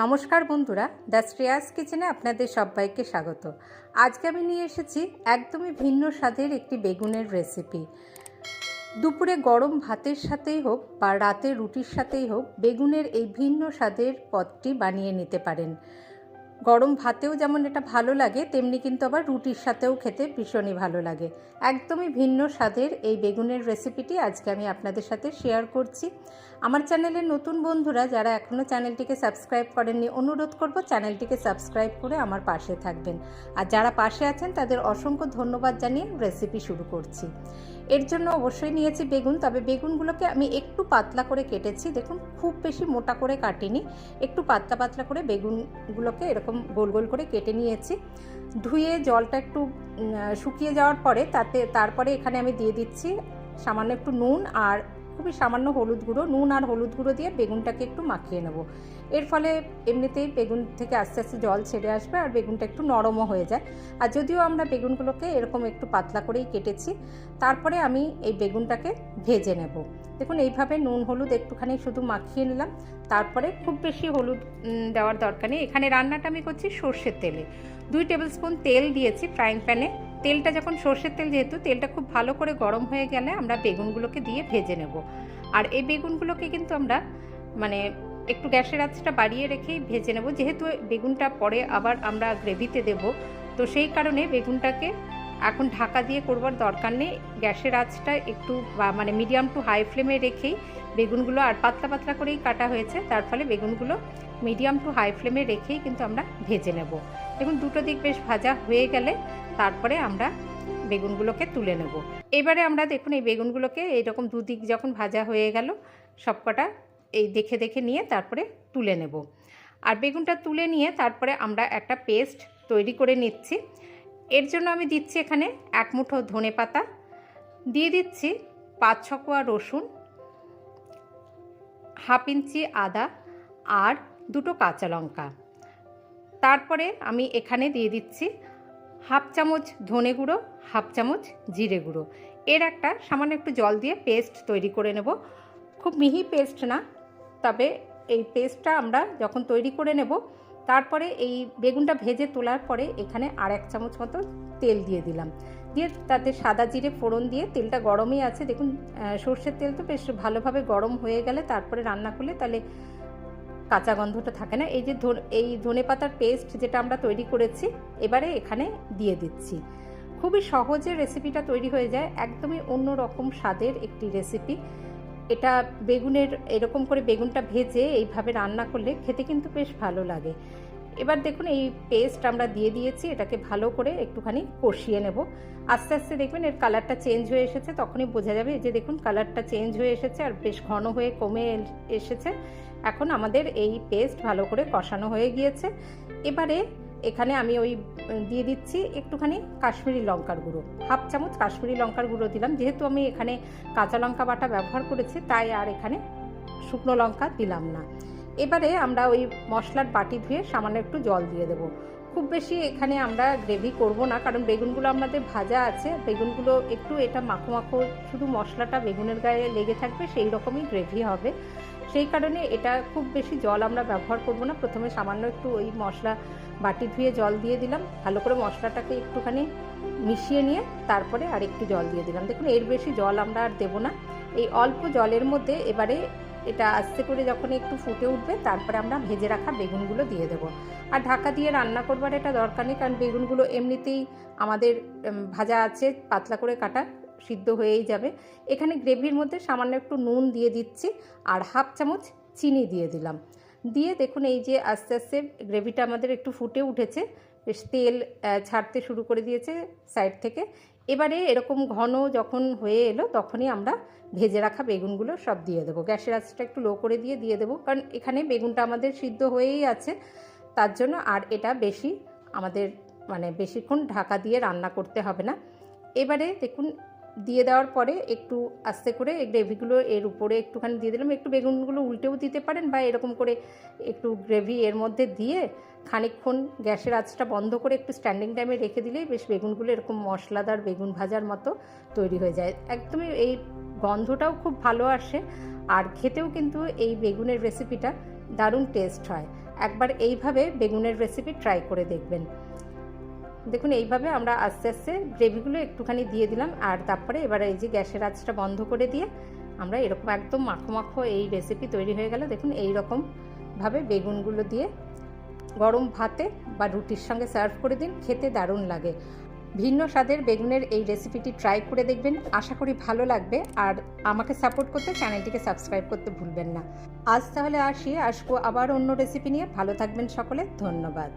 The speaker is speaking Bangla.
নমস্কার বন্ধুরা, দ্য শ্রেয়াস কিচেনে আপনাদের সবাইকে স্বাগত। আজকে আমি নিয়ে এসেছি একদমই ভিন্ন স্বাদের একটি বেগুনের রেসিপি দুপুরে গরম ভাতের সাথেই হোক বা রাতে রুটির সাথেই হোক, বেগুনের এই ভিন্ন স্বাদের পদটি বানিয়ে নিতে পারেন। গরম ভাতেও যেমন এটা ভালো লাগে, তেমনি কিন্তু আবার রুটির সাথেও খেতে ভীষণই ভালো লাগে। একদমই ভিন্ন স্বাদের এই বেগুনের রেসিপিটি আজকে আমি আপনাদের সাথে শেয়ার করছি। আমার চ্যানেলের নতুন বন্ধুরা যারা এখনও চ্যানেলটিকে সাবস্ক্রাইব করেননি, অনুরোধ করব চ্যানেলটিকে সাবস্ক্রাইব করে আমার পাশে থাকবেন। আর যারা পাশে আছেন, তাদের অসংখ্য ধন্যবাদ জানিয়ে রেসিপি শুরু করছি। এর জন্য অবশ্যই নিয়েছি বেগুন, তবে বেগুনগুলোকে আমি একটু পাতলা করে কেটেছি। দেখুন, খুব বেশি মোটা করে কাটিনি। একটু পাতলা পাতলা করে বেগুনগুলোকে এরকম গোল গোল করে কেটে নিয়েছি। ধুয়ে জলটা একটু শুকিয়ে যাওয়ার পরে তাতে, তারপরে এখানে আমি দিয়ে দিচ্ছি সামান্য একটু নুন আর খুবই সামান্য হলুদ গুঁড়ো, নুন আর হলুদ গুঁড়ো দিয়ে বেগুনটাকে একটু মাখিয়ে নেব। এর ফলে এমনিতেই বেগুন থেকে আস্তে আস্তে জল ছেড়ে আসবে আর বেগুনটা একটু নরমও হয়ে যায়। আর যদিও আমরা বেগুনগুলোকে এরকম একটু পাতলা করেই কেটেছি, তারপরে আমি এই বেগুনটাকে ভেজে নেব। দেখুন, এইভাবে নুন, হলুদ একটুখানি শুধু মাখিয়ে নিলাম, তারপরে খুব বেশি হলুদ দেওয়ার দরকার নেই। এখানে রান্নাটা আমি করছি সর্ষের তেলে। দুই টেবিল স্পুন তেল দিয়েছি ফ্রাইং প্যানে। তেলটা যখন সর্ষের তেল যেহেতু, তেলটা খুব ভালো করে গরম হয়ে গেলে আমরা বেগুনগুলোকে দিয়ে ভেজে নেব। আর এই বেগুনগুলোকে কিন্তু আমরা মানে একটু গ্যাসের আঁচটা বাড়িয়ে রেখেই ভেজে নেব। যেহেতু বেগুনটা পরে আবার আমরা গ্রেভিতে দেব, তো সেই কারণে বেগুনটাকে এখন ঢাকা দিয়ে করবার দরকার নেই। গ্যাসের আঁচটা একটু মানে মিডিয়াম টু হাই ফ্লেমে রেখেই বেগুনগুলো আর পাতলা পাতলা করেই কাটা হয়েছে। তার ফলে বেগুনগুলো মিডিয়াম টু হাই ফ্লেমে রেখেই কিন্তু আমরা ভেজে নেব। দেখুন, দুটো দিক বেশ ভাজা হয়ে গেলে তারপরে আমরা বেগুনগুলোকে তুলে নেব। এবারে আমরা দেখুন, এই বেগুনগুলোকে এইরকম দুদিক যখন ভাজা হয়ে গেল, সবকটা এই দেখে দেখে নিয়ে তারপরে তুলে নেব। আর বেগুনটা তুলে নিয়ে তারপরে আমরা একটা পেস্ট তৈরি করে নিচ্ছি। এর জন্য আমি দিচ্ছি এখানে এক মুঠো ধনে পাতা, দিয়ে দিচ্ছি পাঁচ ছ কোয়া রসুন, হাফ ইঞ্চি আদা আর দুটো কাঁচা লঙ্কা। তারপরে আমি এখানে দিয়ে দিচ্ছি হাফ চামচ ধনে গুঁড়ো, হাফ চামচ জিরে গুঁড়ো। এর একটা সামান্য একটু জল দিয়ে পেস্ট তৈরি করে নেব। খুব মিহি পেস্ট না, তবে এই পেস্টটা আমরা যখন তৈরি করে নেব, তারপরে এই বেগুনটা ভেজে তোলার পরে এখানে আর এক চামচ মতো তেল দিয়ে দিলাম। দিয়ে তাতে সাদা জিরে ফোড়ন দিয়ে, তেলটা গরমই আছে, দেখুন সর্ষের তেল তো বেশ ভালোভাবে গরম হয়ে গেলে তারপরে রান্না করলে তাহলে কাঁচা গন্ধটা থাকে না। এই যে এই ধনে পাতার পেস্ট যেটা আমরা তৈরি করেছি, এবারে এখানে দিয়ে দিচ্ছি। খুবই সহজে রেসিপিটা তৈরি হয়ে যায়, একদমই অন্য রকম স্বাদের একটি রেসিপি এটা বেগুনের, এরকম করে বেগুনটা ভেজে এইভাবে রান্না করলে খেতে কিন্তু বেশ ভালো লাগে। এবার দেখুন এই পেস্ট আমরা দিয়ে দিয়েছি, এটাকে ভালো করে একটুখানি কষিয়ে নেব। আস্তে আস্তে দেখবেন এর কালারটা চেঞ্জ হয়ে এসেছে, তখনই বোঝা যাবে যে দেখুন কালারটা চেঞ্জ হয়ে এসেছে আর বেশ ঘন হয়ে কমে এসেছে। এখন আমাদের এই পেস্ট ভালো করে কষানো হয়ে গিয়েছে। এবারে এখানে আমি ওই দিয়ে দিচ্ছি একটুখানি কাশ্মীরি লঙ্কার গুঁড়ো। হাফ চামচ কাশ্মীরি লঙ্কার গুঁড়ো দিলাম। যেহেতু আমি এখানে কাঁচা লঙ্কা বাটা ব্যবহার করেছি, তাই আর এখানে শুকনো লঙ্কা দিলাম না। এবারে আমরা ওই মশলার বাটি ধুয়ে সামান্য একটু জল দিয়ে দেবো। খুব বেশি এখানে আমরা গ্রেভি করব না, কারণ বেগুনগুলো আমাদের ভাজা আছে। বেগুনগুলো একটু এটা মাখো মাখো, শুধু মশলাটা বেগুনের গায়ে লেগে থাকবে, সেই রকমই গ্রেভি হবে। সেই কারণে এটা খুব বেশি জল আমরা ব্যবহার করব না। প্রথমে সামান্য একটু ওই মশলা বাটি ধুয়ে জল দিয়ে দিলাম। ভালো করে মশলাটাকে একটুখানি মিশিয়ে নিয়ে তারপরে আর একটু জল দিয়ে দিলাম। দেখুন, এর বেশি জল আমরা আর দেবো না। এই অল্প জলের মধ্যে এবারে এটা আস্তে করে যখন একটু ফুটে উঠবে, তারপরে আমরা ভেজে রাখা বেগুনগুলো দিয়ে দেবো। আর ঢাকা দিয়ে রান্না করবার এটা দরকার নেই, কারণ বেগুনগুলো এমনিতেই আমাদের ভাজা আছে, পাতলা করে কাটা, সিদ্ধ হয়েই যাবে। এখানে গ্রেভির মধ্যে সামান্য একটু নুন দিয়ে দিচ্ছি, আর হাফ চামচ চিনি দিয়ে দিলাম। দিয়ে দেখুন এই যে আস্তে আস্তে গ্রেভিটা আমাদের একটু ফুটে উঠেছে বেশ তেল ছাড়তে শুরু করে দিয়েছে সাইড থেকে। এবারে এরকম ঘন যখন হয়ে এলো, তখনই আমরা ভেজে রাখা বেগুনগুলো সব দিয়ে দেবো। গ্যাসের আঁচটা একটু লো করে দিয়ে দিয়ে দেবো, কারণ এখানে বেগুনটা আমাদের সিদ্ধ হয়েই আছে। তার জন্য আর এটা বেশি আমাদের মানে বেশিক্ষণ ঢাকা দিয়ে রান্না করতে হবে না। এবারে দেখুন দিয়ে দেওয়ার পরে একটু আস্তে করে গ্রেভিগুলো এর উপরে একটুখানি দিয়ে দিলাম। একটু বেগুনগুলো উল্টেও দিতে পারেন বা এরকম করে একটু গ্রেভি এর মধ্যে দিয়ে খানিকক্ষণ গ্যাসের আঁচটা বন্ধ করে একটু স্ট্যান্ডিং টাইমে রেখে দিলেই বেশ বেগুনগুলো এরকম মশলাদার বেগুন ভাজার মতো তৈরি হয়ে যায়। একদমই এই গন্ধটাও খুব ভালো আসে আর খেতেও কিন্তু এই বেগুনের রেসিপিটা দারুণ টেস্ট হয়। একবার এইভাবে বেগুনের রেসিপি ট্রাই করে দেখবেন। দেখুন, এইভাবে আমরা আস্তে আস্তে গ্রেভিগুলো একটুখানি দিয়ে দিলাম, আর তারপরে এবারে এই যে গ্যাসের আঁচটা বন্ধ করে দিয়ে আমরা এরকম একদম মাখো মাখো এই রেসিপি তৈরি হয়ে গেল। দেখুন এই রকমভাবে বেগুনগুলো দিয়ে গরম ভাতে বা রুটির সঙ্গে সার্ভ করে দিন, খেতে দারুণ লাগে। ভিন্ন স্বাদের বেগুনের এই রেসিপিটি ট্রাই করে দেখবেন, আশা করি ভালো লাগবে, আর আমাকে সাপোর্ট করতে চ্যানেলটিকে সাবস্ক্রাইব করতে ভুলবেন না। আজ তাহলে আসি, আসব আবার অন্য রেসিপি নিয়ে। ভালো থাকবেন সকলে, ধন্যবাদ।